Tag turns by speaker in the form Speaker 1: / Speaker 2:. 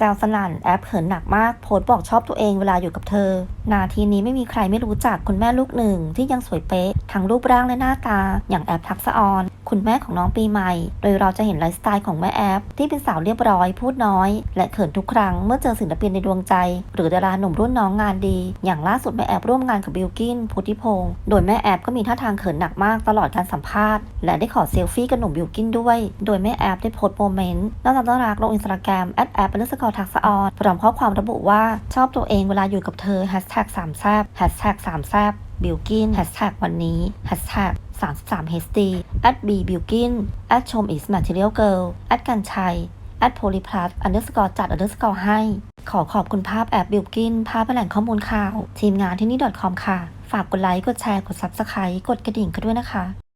Speaker 1: แซวสนั่นแอปเขินหนักมากโพสบอกชอบตัวเองเวลาอยู่กับเธอ นาทีนี้ไม่มีใครไม่รู้จักคุณแม่ลูกหนึ่งที่ยังสวยเป๊ะทั้งรูปร่างและหน้าตา อย่างแอปทักษะออน คุณแม่ของน้องปีใหม่ โดยเราจะเห็นไลฟ์สไตล์ของแม่แอปที่เป็นสาวเรียบร้อยพูดน้อย และเขินทุกครั้งเมื่อเจอศิลปินในดวงใจ หรือดาราหนุ่มรุ่นน้องงานดี อย่างล่าสุดแม่แอปร่วมงานกับบิลกินพุทธิพงศ์โดยแม่แอปก็มีท่าทางเขินหนักมากตลอดการสัมภาษณ์และได้ขอเซลฟี่กับหนุ่มบิลกินด้วย โดยแม่แอปได้โพสต์โมเมนต์น่ารักน่ารักลงอินสตาแกรมแอดแอปเป็นสกอร์ทักษะออนพร้อมข้อความระบุว่าชอบตัวเองเวลาอยู่กับเธอแฮชแท็กสามแซบแฮชแท็กสามแซบบิลกินแฮชแท็กวันนี้แฮชแท็ก 33 HD at b bilkin at ชม is material girl at กันชัย at polyplus underscore จัด underscore ให้ ขอขอบคุณภาพแอปบิลกินภาพแหล่งข้อมูลข่าว ทีมงานที่นี่ .com ค่ะ ฝากกดไลค์ กดแชร์ กด subscribe กดกระดิ่งกันด้วยนะคะ